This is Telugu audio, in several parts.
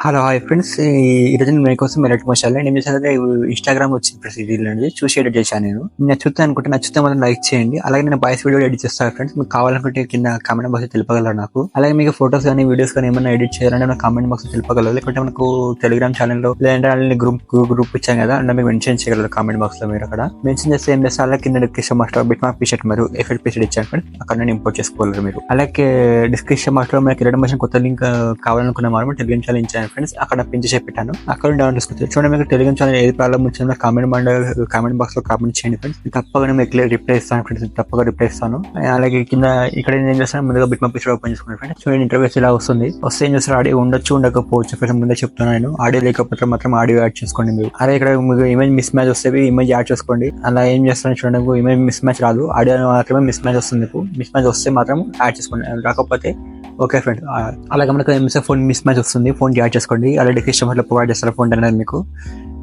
హలో హాయ్ ఫ్రెండ్స్ ఈరోజు నేను మీకోసం మెరట్ మసాలా నేను చేసే ఇన్స్టాగ్రామ్ వచ్చింది ఫ్రెండ్స్ ఇది చూసి ఎడిట్ చేశాను నేను. నేను నచ్చుతాను అనుకుంటే నచ్చితే మాత్రం లైక్ చేయండి. అలాగే నేను బాయ్స్ వీడియో ఎడిట్ చేస్తాను ఫ్రెండ్స్ మీకు కావాలనుకుంటే కింద కామెంట్ బాక్స్ తెలుపగలరు నాకు. అలాగే మీకు ఫోటోస్ కానీ వీడియోస్ కానీ ఏమైనా ఎడిట్ చేయాలంటే నాకు కామెంట్ బాక్స్ తెలుపగలరు. లేకుంటే మనకు టెలిగ్రామ్ ఛానల్లో లేదంటే వాళ్ళని గ్రూప్ గ్రూప్ ఇచ్చాను కదా అంటే మీకు మెన్షన్ చేయగలరు కామెంట్ బాక్స్లో మీరు అక్కడ. మెన్షన్ చేస్తే ఏం చేస్తే అలాగే కింద డిస్క్రిప్షన్ బాక్స్లో బిట్ మార్క్ పీషర్ట్ మరియు ఎఫెక్ట్ పీషర్ట్ ఇచ్చాను ఫ్రెండ్స్ అక్కడ నేను ఇంపోర్ట్ చేసుకోగలరు మీరు. అలాగే డిస్క్రిప్షన్ బాక్స్లో మీకు రిటర్న్ మోషన్ కొత్త లింక్ కావాలనుకున్న మనం టెలిగ్రామ్ ఛానల్ ఇచ్చాను ఫ్రెండ్స్ అక్కడ పిన్ చేసి పెట్టాను. అక్కడ డౌన్ చేసుకోవచ్చు చూడండి మీకు టెలిగ్రామ్ ఛానల్ ఏది ప్రాబ్లమ్ వచ్చిందో కామెంట్ మండ కామెంట్ బాక్స్లో కామెంట్ చేయండి ఫ్రెండ్స్ తప్పగా మీకు రిప్లై ఇస్తాను ఫ్రెండ్స్ తప్పగా రిప్లై ఇస్తాను. అలాగే కింద ఇక్కడ నేను ఏం చేస్తాను ముందుగా బిట్ మార్క్ ఓపెన్ చేసుకున్నాను ఫ్రెండ్స్ చూడండి ఇంటర్వ్యూస్ ఇలా వస్తుంది. వస్తే ఏం చేస్తారు? ఆడియో ఉండొచ్చు ఉండకపోవచ్చు ఫ్రెండ్స్ ముందే చెప్తున్నాను నేను. ఆడియో లేకపోతే మాత్రం ఆడియో యాడ్ చేసుకోండి మీరు. అలాగే ఇక్కడ మీకు ఇమేజ్ మిస్ మ్యాచ్ వస్తే ఇమేజ్ యాడ్ చేసుకోండి. అలా ఏం చేస్తాను చూడండి ఇమేజ్ మిస్ మ్యాచ్ రాదు. ఆడియో మాత్రమే మిస్ మ్యాచ్ వస్తుంది. మీకు మిస్ మ్యాచ్ వస్తే మాత్రం యాడ్ చేసుకోండి. రాకపోతే ఓకే ఫ్రెండ్. అలాగే మనకు ఎంఎస్ఎఫ్ ఫోన్ మిస్ మ్యాచ్ వస్తుంది. ఫోన్ యాడ్ చేసుకోండి. ఆల్రెడీ కస్టమర్లో ప్రొవైడ్ చేస్తారు ఫోన్ అనేది మీకు.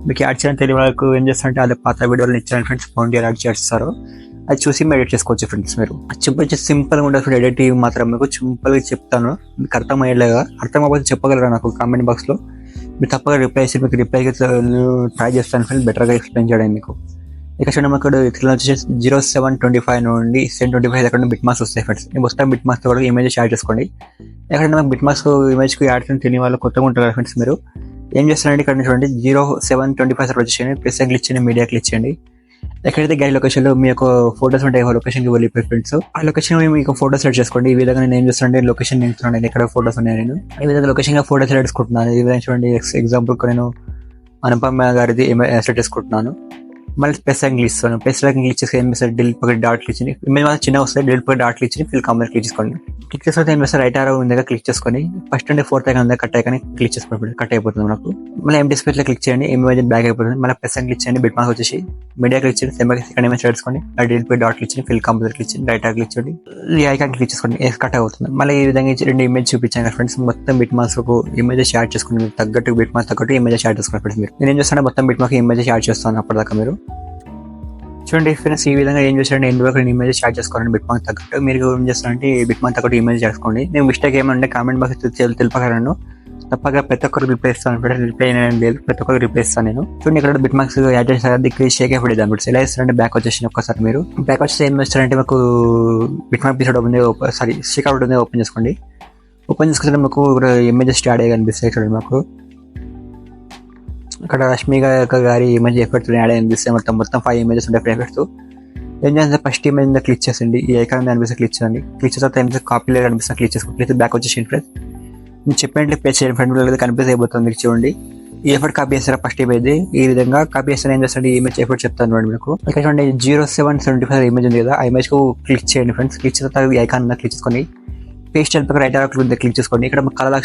మీకు యాడ్ చేయడం తెలియని వాళ్ళకు ఏం చేస్తారంటే అదే పాత వీడియోలు ఇచ్చారు ఫ్రెండ్స్ ఫోన్ యాడ్ చేస్తారు. అది చూసి మీరు ఎడిట్ చేసుకోవచ్చు ఫ్రెండ్స్ మీరు. సింపుల్ సింపుల్గా ఫ్రెండ్ ఎడిట్ మాత్రం. మీకు సింపుల్గా చెప్తాను. మీకు అర్థమయ్యేలాగా. అర్థం అవ్వకపోతే చెప్పగలరా నాకు కామెంట్ బాక్స్లో? మీరు తప్పగా రిప్లై చేసి మీకు రిప్లై ట్రై చేస్తాను ఫ్రెండ్స్ బెటర్గా ఎక్స్ప్లెయిన్ చేయడానికి మీకు. ఇక చూడండి మనకు ఇక్కడ వచ్చేసి జీరో సెవెన్ ట్వంటీ ఫైవ్ నుండి సెవెన్ ట్వంటీ ఫైవ్ అక్కడ బిట్ మార్క్స్ వస్తాయి ఫ్రెండ్స్ నేను మొత్తం బిట్ మార్క్స్ కూడా ఇమేజ్ యాడ్ చేసుకోండి. ఎక్కడైనా బిట్ మార్క్స్ ఇమేజ్కి యాడ్ చేయడం తెలియని వాళ్ళు కొత్తగా ఉంటారు ఫ్రెండ్స్ మీరు. ఏం చేస్తారంటే ఇక్కడ చూడండి జీరో సెవెన్ ట్వంటీ ఫైవ్ సర్వ్ వచ్చేయండి ప్లస్ క్లిక్ చేయండి మీడియా క్లిక్ చేయండి. ఎక్కడైతే గైడ్ లొకేషన్లో మీ యొక్క ఫోటోస్ ఉంటాయి ఆ లొకేషన్ వెళ్ళిపోయి ఫ్రెండ్స్ ఆ లొకేషన్ మీకు ఫోటోస్ సెలెక్ట్ చేసుకోండి. ఈ విధంగా నేను ఏం చేస్తానంటే లొకేషన్ నింపుతున్నాను ఎక్కడ ఫోటోస్ ఉన్నాయి నేను. ఈ విధంగా లొకేషన్గా ఫోటో సెలెక్ట్ చేసుకుంటున్నాను. ఈ విధంగా చూడండి ఎగ్జాంపుల్ నేను అనుపమ గారిది సెట్ చేసుకుంటున్నాను. మళ్ళీ స్పెస్ యాంగిల్ ఇస్తాను. స్పెస్ చేసి ఏం చేస్తారు? డిల్ పక్కన డాట్ క్లిక్ చేయండి. ఇమేజ్ మాత్రం చిన్న వస్తుంది డిల్ పక్కన డాట్ క్లిక్ ఫిల్ కామర్ క్లిక్ చేసుకోండి. క్లిక్ చేస్తే ఏం చేస్తారు? రైట్ ఆరో ఉందిగా క్లిక్ చేసుకొని ఫస్ట్ అండ్ ఫోర్త్ ఐకాన్ దగ్గర కట్ అయ్యాక క్లిక్ చేసుకోండి. కట్ అయిపోతుంది మనకు. మళ్ళీ ఎంటీ స్పేస్ క్లిక్ చేయండి. ఇమేజ్ బ్యాక్ అయిపోతుంది. మళ్ళీ ప్రెస్ క్లిక్ చేయండి. బిట్ మార్క్ వచ్చేసి మీడియా క్లిక్ చేయండి. సెమ్ సెకండ్ ఇమేజ్ చేసుకోండి ఆ డిల్ పై డాట్ క్లిక్ చేయండి. ఫిల్ కాంపోజర్ క్లిక్ చేయండి. రైట్ క్లిక్ చేయండి. ఈ ఐకాన్ క్లిక్ చేసుకోండి. ఏ కట్ అవుతుంది మళ్ళీ ఈ విధంగా రెండు ఇమేజ్ చూపించాను ఫ్రెండ్స్ మొత్తం బిట్ మార్క్స్ ఇమేజ్ షేర్ చేసుకుని తగ్గట్టు బిట్ మార్క్స్ తగ్గట్టు ఇమేజ్ షేర్ చేసుకోండి ఫ్రెండ్స్ మీరు. నేను ఏం చేస్తాను మొత్తం బిట్ మార్క్ ఇమేజ్ షేర్ చేస్తాను అప్పటిదాకా మీరు. చూడండి ఫ్రెండ్స్ ఈ విధంగా ఏం చేస్తారంటే ఎండ్ వరకు ఇమేజ్ స్టార్ట్ చేసుకోండి బిట్ మార్క్ తగ్గట్టు. మీరు ఏం చేస్తారంటే బిట్ మార్క్ తగ్గట్టు ఇమేజ్ చేసుకోండి. నేను మిస్టేక్ ఏమంటే కామెంట్ బాక్స్ తెలుపగలను. తప్పగా ప్రతి ఒక్కరు రిప్లై ఇస్తాను. ఫ్రెండ్స్ రిప్లై లేదు ప్రతి ఒక్కరు రిప్లై ఇస్తాను నేను. చూడండి ఇక్కడ బిట్ మార్క్స్ యాడ్ చేస్తారు దిక్కు షేక్ అయిపోయింది అనమాట ఎలా ఇస్తారంటే బ్యాక్ వచ్చేసి ఒక్కసారి మీరు. బ్యాక్ వచ్చేసి ఏం చేస్తారంటే మాకు బిట్ మార్క్ పిసోడ్ ఓపెన్ సారీ షేక్ అవుట్ ఉంది ఓపెన్ చేసుకోండి. ఓపెన్ చేసుకుంటే మాకు ఇమేజెస్ యాడ్ అయ్యి కనిపిస్తాయి చూడండి మాకు. అక్కడ రష్మి గారి ఇమేజ్ ఎఫెక్ట్స్ యాడ్ అనిపిస్తే మొత్తం మొత్తం ఫైవ్ ఇమేజెస్ ఉంటాయి ఎఫెక్ట్స్ ఏం చేస్తే ఫస్ట్ ఇమేజ్ మీద క్లిక్ చేసండి ఈ ఐకాన్ మీద అనిపిస్తే క్లిక్ చేయండి క్లిక్ చేసిన తర్వాత ఏం కాపీ లేదు అనిపిస్తే క్లిక్ చేసుకోండి క్లిక్ బ్యాక్ వచ్చేసి ఫ్రెండ్స్ నేను చెప్పినట్టు పే చేయండి ఫ్రెండ్ లేదా కనిపిస్తే అయిపోతుంది మీరు చూడండి. ఈ ఎఫర్ట్ కాపీ చేస్తారా ఫస్ట్ ఇమేజ్ ఈ విధంగా కాపీ చేస్తే ఏం చేస్తాను ఈ ఇమేజ్ ఎఫర్ట్ చెప్తాను చూడండి మీకు. ఇక్కడ చూడండి zero seven seventy five image ఉంది కదా. ఆ ఇమేజ్కు క్లిక్ చేయండి ఫ్రెండ్స్ క్లిక్ చేసిన తర్వాత ఈ ఐకాన్ మీద క్లిక్ చేసుకొని పేస్ట్ పక్కన రైట్ ఆర్ క్లిక్ చేసుకోండి. ఇక్కడ కలర్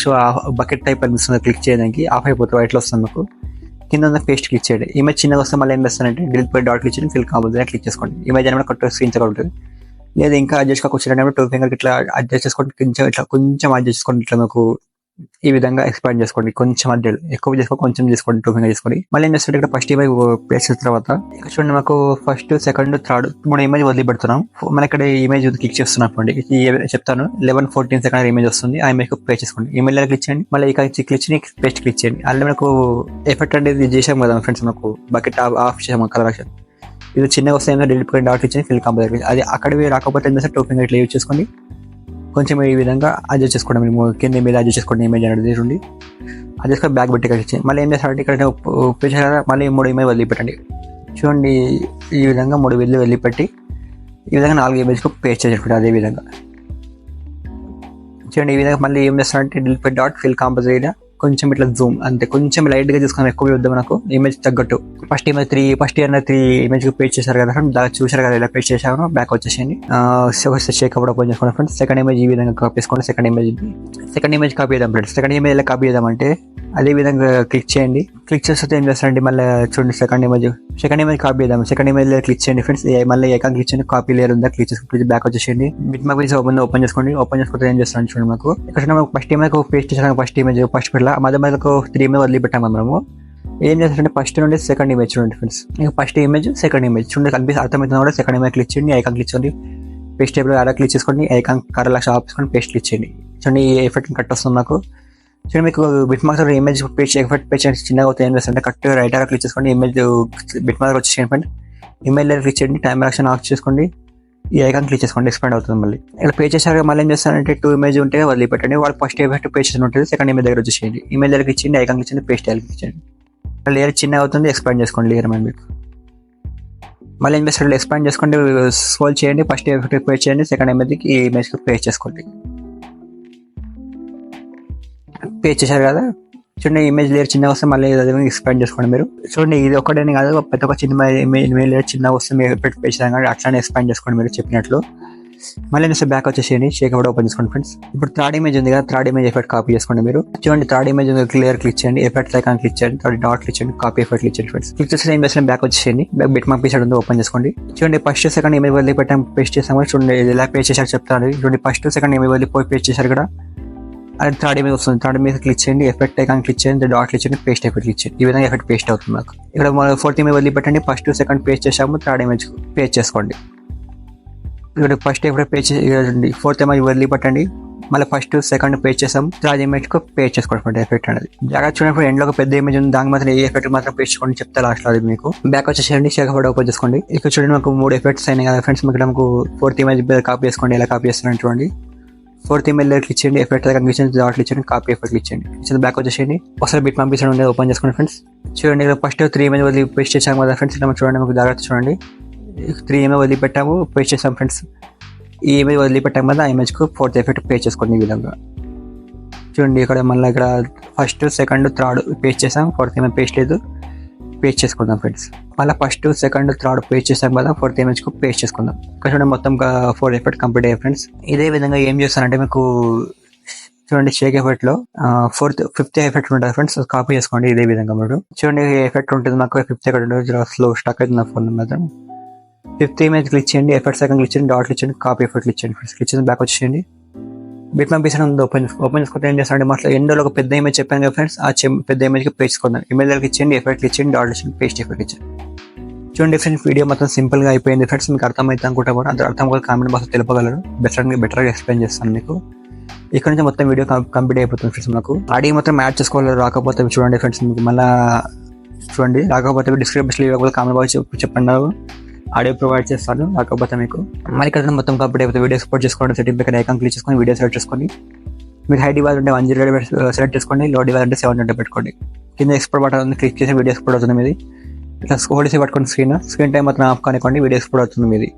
బకెట్ టైప్ అనిపిస్తుంది. క్లిక్ చేయడానికి. ఆఫ్ అయిపోతుంది. వైట్లో వస్తుంది మీకు. కింద ఉన్న పేస్ట్ క్లిక్ చేయండి. ఇమేజ్ చిన్నగా వస్తే మళ్ళీ ఏం చేస్తానంటే డిలీట్ పై డాట్ క్లిక్ చేయండి ఫిల్ కాబోతుంది క్లిక్ చేసుకోండి. ఇమేజ్ అనేది కొత్త స్క్రీన్ ఉంటుంది. లేదా ఇంకా అడ్జస్ట్ కాకొచ్చినప్పుడు టూ ఫింగర్ ఇట్లా అడ్జస్ట్ చేసుకోండి కొంచెం ఇట్లా కొంచెం అడ్జస్ట్ చేసుకోండి. ఇట్లా మీకు ఈ విధంగా ఎక్స్పాండ్ చేసుకోండి. కొంచెం మధ్యలో ఎక్కువ చేసుకో కొంచెం చేసుకోండి. టూ ఫింగర్ చేసుకోండి. మళ్ళీ ఏం చేస్తుంటే ఇక్కడ ఫస్ట్ ఇమేజ్ ప్లేస్ చేసిన తర్వాత ఇక్కడ చూడండి మాకు ఫస్ట్ సెకండ్ థర్డ్ మూడు ఇమేజ్ వదిలిపెడుతున్నాం. మన ఇక్కడ ఇమేజ్ క్లిక్ చేస్తున్నాం అండి చెప్తాను లెవెన్ ఫోర్టీన్ సెకండ్ ఇమేజ్ వస్తుంది. ఆ ఇమేజ్ ప్లే చేసుకోండి. ఇమేజ్ క్లిక్ చేయండి. మళ్ళీ ఇక్కడ క్లిక్ చేయండి పేస్ట్ క్లిక్ చేయండి. అలా మనకు ఎఫెక్ట్ అనేది చేసాం కదా ఫ్రెండ్స్ మనకు. బకెట్ ఆఫ్ చేసాము కలర్ ఇది చిన్నగా వస్తే డిలీట్ డాట్ ఇచ్చి ఫిల్ కంపల్సరీ అది అక్కడ రాకపోతే ఏం చేస్తే టూ ఫింగర్ ఇట్లా యూజ్ చేసుకోండి కొంచెం ఈ విధంగా అడ్జస్ట్ చేసుకోవడం మేము కింద మీద అడ్జస్ట్ చేసుకోండి ఇమేజ్ అనేది చూడండి అది చేసుకొని బ్యాక్ పెట్టి కట్టి మళ్ళీ ఏం చేస్తారంటే ఇక్కడ ఉపయోగించారా మళ్ళీ మూడు ఇమేజ్ వదిలిపెట్టండి. చూడండి ఈ విధంగా మూడు వెళ్ళి వదిలిపెట్టి ఈ విధంగా నాలుగు ఇమేజ్కి పేస్ట్ చేసి అదే విధంగా. చూడండి ఈ విధంగా మళ్ళీ ఏం చేస్తారంటే డిలిపెట్ డాట్ ఫిల్ కాంపోజిట్ కొంచెం ఇట్లా జూమ్ అంతే. కొంచెం లైట్గా ఎక్కువ వద్దాం నాకు ఇమేజ్ తగ్గట్టు. First image three first year three image page చేశారు కదా ఫ్రెండ్ దాకా చూసారు కదా ఇలా పేజ్ చేశాను బ్యాక్ వచ్చేసింది షేక్ అప్పుడు ఓపెన్ చేసుకోండి ఫ్రెండ్స్ సెకండ్ ఇమేజ్ ఈ విధంగా కాపీ చేసుకోండి second image second image copy చేద్దాం ఫ్రెండ్స్ సెకండ్ ఇమేజ్ ఎలా కాపీ చేద్దాం అదేవిధంగా క్లిక్ చేయండి. క్లిక్ చేస్తే ఏం చేస్తారండి మళ్ళీ చూడండి second image second image copy చేద్దాం. సెకండ్ ఇమేజ్ క్లిక్ చేయండి ఫ్రెండ్స్ మళ్ళీ ఏకాంక్ క్లిక్ చేయండి. కాపీ లేరు ఉందా క్లిక్ చేసుకుంటే బ్యాక్ వచ్చేసేయండి. బిట్ మాకు ఓపెన్ ఓపెన్ చేసుకోండి. ఓపెన్ చేసుకుంటే ఏం చేస్తాను చూడండి మాకు. ఇక్కడ ఫస్ట్ ఇమేజ్ పేస్ట్ చేసాను ఫస్ట్ ఇమేజ్ ఫస్ట్ పెట్టాల మధ్య మధ్యకు త్రీ ఇమేజ్ వదిలిపెట్టాము మనము. ఏం చేస్తారంటే ఫస్ట్ నుండి సెకండ్ ఇమేజ్ చూడండి ఫ్రెండ్స్ ఇంకా ఫస్ట్ ఇమేజ్ సెకండ్ ఇమేజ్ చూడండి కనిపిస్తే అర్థమవుతుంది కూడా? సెకండ్ ఇమేజ్ క్లిక్ చేయండి. ఐకాన్ క్లిక్ చేయండి. పేస్ట్ టేబుల్ అలా క్లిక్ చేసుకోండి. ఐకాన్ కర్ర లక్ష ఆఫ్ చేసుకొని పేస్ట్ క్లిక్ చేయండి. చూడండి ఈ ఎఫెక్ట్ కట్ వస్తుంది నాకు చూడండి మీకు beat marks image page effect page చిన్నగా అవుతాయి. ఏం చేస్తుంటే కరెక్ట్ రైట్ ఆర్ క్లిక్ చేసుకోండి ఇమేజ్ బిట్ మార్క్ వచ్చేసి ఫ్రెండ్ ఇమేజ్ దగ్గర క్లిక్ చేయండి టైం యాక్షన్ ఆఫ్ చేసుకోండి. ఈ ఐకాన్ క్లిక్ చేసుకోండి ఎక్స్పాండ్ అవుతుంది మళ్ళీ. ఇక్కడ పే చేశాక మళ్ళీ ఏం చేస్తానంటే టూ ఇమేజ్ ఉంటే వదిలిపెట్టండి వాళ్ళు ఫస్ట్ ఎఫెక్ట్ పే చేసి ఉంటుంది సెకండ్ ఇమేజ్ దగ్గర వచ్చేసేయండి ఇమేజ్ దగ్గర ఇచ్చింది ఐకాన్ క్లిక్ చేయండి పేస్ట్ క్లిక్ చేయండి. లేయర్ చిన్న అవుతుంది ఎక్స్పాండ్ చేసుకోండి లేయర్ మీద మీకు. మళ్ళీ ఏం చేస్తారు ఎక్స్పాండ్ చేసుకోండి స్కోల్ చేయండి ఫస్ట్ ఎఫెక్ట్ పే చేయండి సెకండ్ ఇమేజ్కి ఈ ఇమేజ్కి పే చేసుకోండి. పే చేశారు కదా? చూడండి ఇమేజ్ లేయర్ చిన్నగా వస్తే మళ్ళీ అదే ఎక్స్పాండ్ చేసుకోండి మీరు. చూడండి ఇది ఒకటేనే కాదు ప్రతి ఒక్క చిన్న ఇమేజ్ లేయర్ చిన్నగా వస్తే మీరు పెట్టి పే చేశారు కానీ అట్లానే ఎక్స్పాండ్ చేసుకోండి మీరు చెప్పినట్లు. మళ్ళీ నేను బ్యాక్ వచ్చేసేయండి షేక్ కూడా ఓపెన్ చేసుకోండి ఫ్రెండ్స్ ఇప్పుడు థర్డ్ ఇమేజ్ ఉంది కదా థర్డ్ ఇమేజ్ ఎఫెక్ట్ కాపీ చేసుకోండి మీరు. చూడండి థర్డ్ ఇమేజ్ ఉంది క్లియర్ క్లిక్ చేయండి ఎఫెక్ట్ ఐకాన్ క్లిక్ చేయండి థర్డ్ డాట్ క్లిక్ చేయండి కాపీ ఎఫెక్ట్ క్లిక్ చేయండి ఫ్రెండ్స్ క్లిక్ చేసిన ఏం చేసిన బ్యాక్ వచ్చేసేయండి బ్యాక్ బిట్ మార్క్ పీసెడ్ ఉంది ఓపెన్ చేసుకోండి. చూడండి ఫస్ట్ సెకండ్ ఇమేజ్ వదిలి పెట్టాం పేస్ట్ చేసాము చూడండి ఇది ఎలా పేస్ట్ చేశారు చెప్తాను చూడండి ఫస్ట్ సెకండ్ ఇమేజ్ వదిలి పోయి పేస్ట్ చేశారు కూడా అండ్ థర్డ్ ఇమేజ్ వస్తుంది. థర్డ్ ఇమేజ్ క్లిక్ చేయండి ఎఫెక్ట్ ఐకాన్ క్లిక్ చేయండి డాట్ క్లిక్ చేయండి పేస్ట్ ఎఫెక్ట్ క్లిక్ చేయండి. ఈ విధంగా ఎఫెక్ట్ పేస్ట్ అవుతుంది మాకు. ఇక్కడ ఫోర్త్ ఇమేజ్ వదిలిపెట్టండి ఫస్ట్ సెకండ్ పేస్ట్ చేసాము థర్డ్ ఇమేజ్ పేస్ట్ చేసుకోండి. ఇక్కడ ఫస్ట్ ఎఫెక్ట్ పేస్ట్ చేయండి ఫోర్త్ ఇమేజ్ వదిలిపెట్టండి మళ్ళీ ఫస్ట్ సెకండ్ పే చేసాం థర్డ్ ఇమేజ్కు పేజ్ చేసుకోండి ఎఫెక్ట్ అనేది. జాగ్రత్త చూడండి ఎండ్లో ఒక పెద్ద ఇమేజ్ ఉంది. దానికి మాత్రం ఏ ఎఫెక్ట్ మాత్రం పేజ్ చేసుకోండి చెప్తా లాస్ట్ అది మీకు. బ్యాక్ వచ్చేసేయండి షేక్ ఫోటో ఓపెన్ చేసుకోండి. ఇక్కడ చూడండి మాకు మూడు ఎఫెక్ట్స్ అయినాయి కదా ఫ్రెండ్స్. మీకు ఫోర్త్ ఇమేజ్ కాపీ చేసుకోండి. ఎలా కాపీ చేస్తున్నాను చూడండి. ఫోర్త్ ఇమెయిల్ క్లిక్ ఇచ్చేయండి ఎఫెక్ట్ దగ్గర క్లిక్ ఇచ్చేయండి కాపీ ఎఫెక్ట్ ఇచ్చేయండి. ఇచ్చిన బ్యాక్ వచ్చేసేయండి. ఒకసారి బిట్ పంపించడం ఉండేది ఓపెన్ చేసుకోండి ఫ్రెండ్స్ చూడండి ఇక్కడ ఫస్ట్ త్రీ ఇమేజ్ వదిలి పేస్ట్ చేసాము కదా ఫ్రెండ్స్ ఇక్కడ చూడండి మీకు జాగ్రత్త చూడండి. త్రీ ఇమేజ్ వదిలి పెట్టాము పేస్ట్ చేసాం ఫ్రెండ్స్ ఈ ఇమేజ్ వదిలిపెట్టాం కదా ఆ ఇమేజ్కు ఫోర్త్ ఎఫెక్ట్ పే చేసుకోండి ఈ విధంగా. చూడండి ఇక్కడ మళ్ళీ ఇక్కడ ఫస్ట్ సెకండ్ థర్డ్ పేస్ట్ చేసాం ఫోర్త్ ఏమైనా పేస్ట్ లేదు. పేస్ట్ చేసుకుందాం ఫ్రెండ్స్ మళ్ళీ ఫస్ట్ సెకండ్ థర్డ్ పేస్ట్ చేసాం కదా ఫోర్త్ ఇమేజ్కు పేస్ట్ చేసుకుందాం. ఇక్కడ చూడండి మొత్తం ఫోర్ ఎఫెక్ట్ కంప్లీట్ అయ్యాయి ఫ్రెండ్స్ ఇదే విధంగా ఏం చేస్తానంటే మీకు చూడండి షేక్ ఎఫెక్ట్లో ఫోర్త్ ఫిఫ్త్ ఎఫెక్ట్ ఉంటుంది ఫ్రెండ్స్ కాపీ చేసుకోండి ఇదే విధంగా మీరు. చూడండి ఎఫెక్ట్ ఉంటుంది మాకు ఫిఫ్త్ ఎక్కడ ఉంటుంది స్లో స్టక్ అవుతుంది నా ఫోన్ మాత్రం. ఫిఫ్త్ ఇమేజ్ క్లిక్ చేయండి ఎఫెక్ట్ సెకండ్ క్లిక్ చేయండి డాట్ ఇచ్చండి కాపీ ఎఫెక్ట్ ఇచ్చండి ఫ్రెండ్స్ క్లిక్ చేసి బ్యాక్ వచ్చేయండి. బిట్ మ్యాప్ పీసర్ ఓపెన్ ఓపెన్ చేసుకుంటే ఏం చేస్తాను మాత్రం ఎండోలో ఒక పెద్ద ఇమేజ్ చెప్పాను కదా ఫ్రెండ్స్ ఆ పెద్ద ఇమేజ్కి పేస్ట్ చేసుకుందాం ఇమేజ్ ఇచ్చేయండి ఎఫెక్ట్ ఇచ్చేయండి డాట్ ఇచ్చేయండి పేస్ట్ ఎఫెక్ట్ ఇచ్చేయండి. చూడండి ఫ్రెండ్స్ వీడియో మొత్తం సింపుల్గా అయిపోయింది. ఫ్రెండ్స్ మీకు అర్థమైతే అనుకుంటా కూడా అంత అర్థం కూడా కామెంట్ బాక్స్ తెలుపగలరు. బెటర్ బెటర్గా ఎక్స్ప్లెయిన్ చేస్తాను మీకు. ఇక్కడ నుంచి మొత్తం వీడియో కంప్లీట్ అయిపోతుంది ఫ్రెండ్స్ మనకు. ఆడియో మాత్రం యాడ్ చేసుకోవాలి రాకపోతే చూడండి ఫ్రెండ్స్ మీకు మళ్ళీ చూడండి. రాకపోతే డిస్క్రిప్షన్ ఇవ్వకపోతే కామెంట్ బాక్స్ చెప్పండి ఆడియో ప్రొవైడ్ చేస్తాను కాకపోతే మీకు మరి ఇక్కడ మొత్తం కంప్లీట్ అయిపోతే వీడియో ఎక్స్పోర్ట్ చేసుకోవడం సెట్టింగ్ ఇక్కడ ఐకాన్ క్లిక్ చేసుకొని వీడియో సెలెక్ట్ చేసుకోండి. మీకు హై డివైజ్ ఉంటే వన్ జీరో సెలెక్ట్ చేసుకోండి. లో డివైజ్ అంటే సెవెన్ హండ్రెడ్ పెట్టుకోండి. కింద ఎక్స్పోర్ట్ బటన్ ఉంది క్లిక్ చేసి వీడియో ఎక్స్పోర్ట్ అవుతుంది మీది. ఇట్లా స్కోర్ చేసి పట్టుకోండి స్క్రీన్ స్క్రీన్ టైం మాత్రం ఆఫ్ కానివ్వండి వీడియో ఎక్స్పోర్ట్ అవుతుంది మీది.